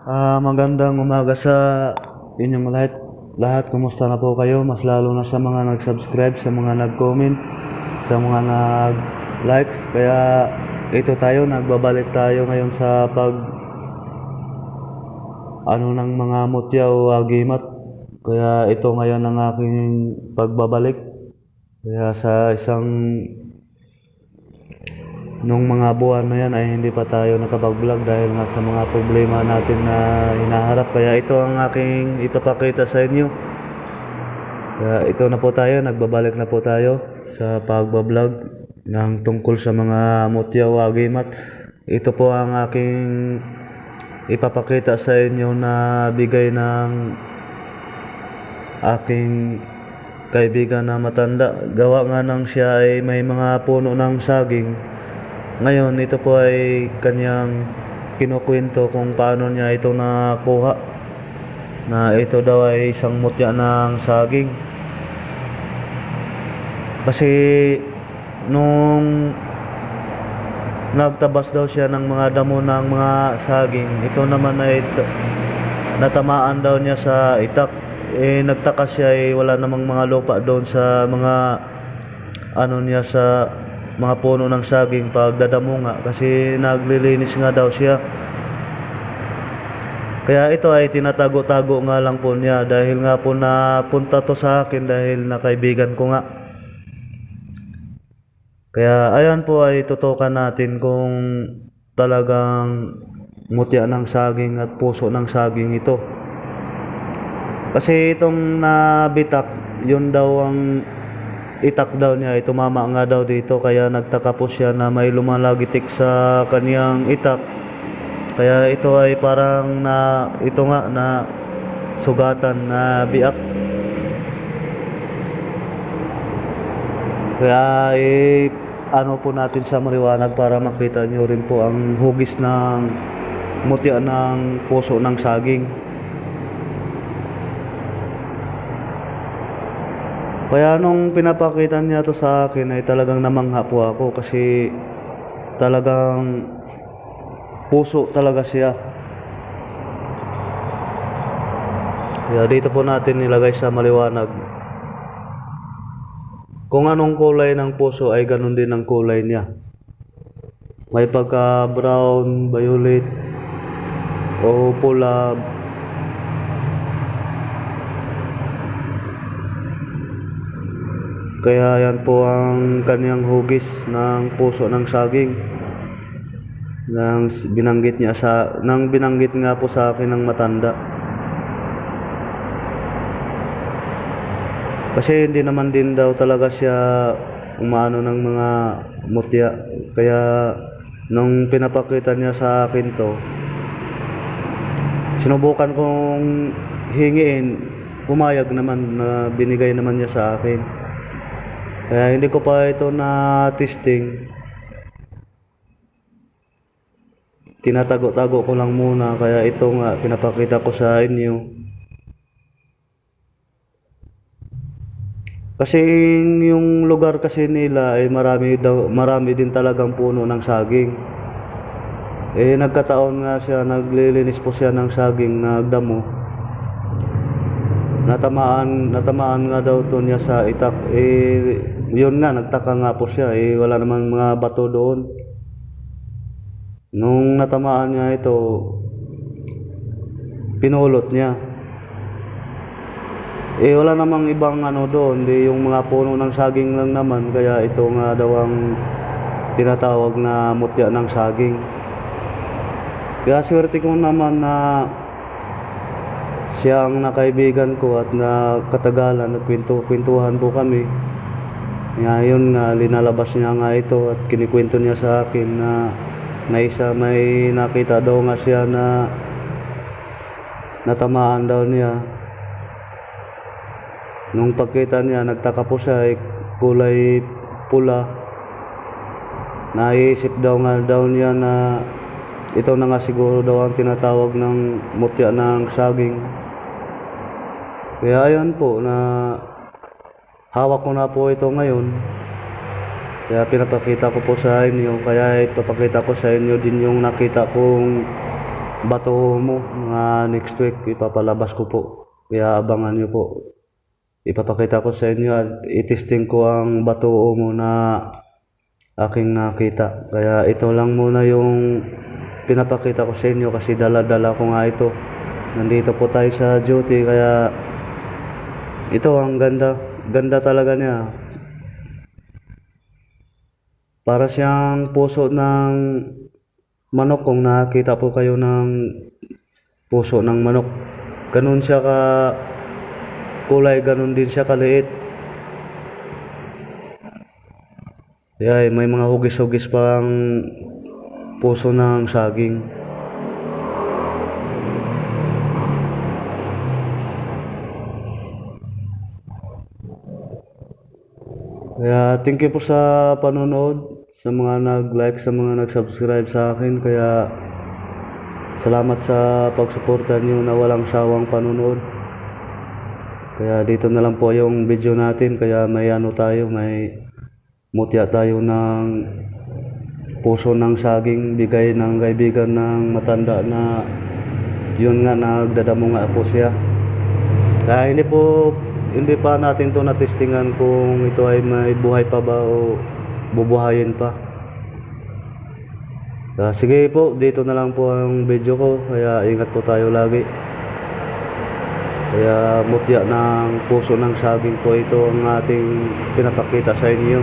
Ah, magandang umaga sa inyong lahat. Lahat, kumusta na po kayo? Mas lalo na sa mga nag-subscribe, sa mga nag-comment, sa mga nag-likes. Kaya ito tayo, nagbabalik tayo ngayon sa pag ano ng mga mutya o agimat. Kaya ito ngayon ang aking pagbabalik. Kaya sa isang nung mga buwan na yan ay hindi pa tayo nakapag-vlog dahil nga sa mga problema natin na hinaharap. Kaya ito ang aking ipapakita sa inyo. Kaya ito na po tayo, nagbabalik na po tayo sa pagbablog ng tungkol sa mga mutya o agimat. Ito po ang aking ipapakita sa inyo na bigay ng aking kaibigan na matanda. Gawa nga nang siya ay may mga puno ng saging. Ngayon, ito po ay kanyang kinukwento kung paano niya ito nakuha. Na ito daw ay isang mutya ng saging. Kasi nung nagtabas daw siya ng mga damo ng mga saging, ito naman ay natamaan daw niya sa itak. Eh, nagtaka siya eh, wala namang mga lupa doon sa mga ano niya sa mga puno ng saging pag dadamo nga kasi naglilinis nga daw siya. Kaya ito ay tinatago-tago nga lang po niya dahil nga po napunta to sa akin dahil nakaibigan ko nga. Kaya ayan po ay tutukan natin kung talagang mutya ng saging at puso ng saging ito. Kasi itong nabitak, yun daw ang itak daw niya, ay tumama nga daw dito kaya nagtaka po siya na may lumalagitik sa kaniyang itak. Kaya ito ay parang na ito nga na sugatan na biak. Kaya eh, ano po natin sa maliwanag para makita nyo rin po ang hugis ng mutya ng puso ng saging. Kaya nung pinapakita niya to sa akin ay talagang namangha po ako kasi talagang puso talaga siya. Kaya dito po natin nilagay sa maliwanag. Kung anong kulay ng puso ay ganun din ang kulay niya. May pagka brown, violet, o pula, Kaya yan po ang kanyang hugis ng puso ng saging. Nang binanggit niya sa nang binanggit nga po sa akin ng matanda. Kasi hindi naman din daw talaga siya umano ng mga mutya. Kaya nung pinapakita niya sa akin to, sinubukan kong hingiin, pumayag naman na binigay naman niya sa akin. Kaya hindi ko pa ito na testing. Tinatago-tago ko lang muna kaya ito nga pinapakita ko sa inyo. Kasi yung lugar kasi nila ay marami daw marami din talagang puno ng saging. Eh nagkataon nga siya naglilinis po siya ng saging nagdamo. Natamaan natamaan nga daw to niya sa itak. Eh yun nga nagtaka nga po siya eh wala namang mga bato doon. Nung natamaan niya ito pinulot niya. Eh wala namang ibang ano doon, di yung mga puno ng saging lang naman kaya ito nga daw ang tinatawag na mutya ng saging. Kaya swerte ko naman na siya ang nakaibigan ko at na katagalan nagkwento-kwentuhan po kami. Ngayon nga linalabas niya nga ito at kinikwento niya sa akin na may isa may nakita daw nga siya na natamaan daw niya. Nung pagkita niya, nagtaka po siya, eh, kulay pula. Naisip daw nga daw niya na ito na nga siguro daw ang tinatawag ng mutya ng saging. Kaya ayan po na hawak ko na po ito ngayon. Kaya pinapakita ko po sa inyo. Kaya ipapakita ko sa inyo din yung nakita kong bato mo mga next week ipapalabas ko po. Kaya abangan niyo po. Ipapakita ko sa inyo at itesting ko ang bato mo na aking nakita. Kaya ito lang muna yung pinapakita ko sa inyo kasi dala-dala ko nga ito. Nandito po tayo sa duty kaya ito ang ganda. Ganda talaga niya. Para siyang puso ng manok kung nakita po kayo ng puso ng manok. Ganun siya ka kulay, ganun din siya kaliit. Kaya may mga hugis-hugis pang puso ng saging. Kaya thank you po sa panonood, sa mga nag-like, sa mga nag-subscribe sa akin. Kaya salamat sa pagsuporta niyo na walang sawang panonood. Kaya dito na lang po yung video natin. Kaya may ano tayo, may mutya tayo ng puso ng saging bigay ng kaibigan ng matanda na yun nga nagdadamo nga po siya. Kaya hindi po hindi pa natin to natestingan kung ito ay may buhay pa ba o bubuhayin pa. Kaya sige po, dito na lang po ang video ko. Kaya ingat po tayo lagi. Kaya mutya ng puso ng saging po ito ang ating pinapakita sa inyo.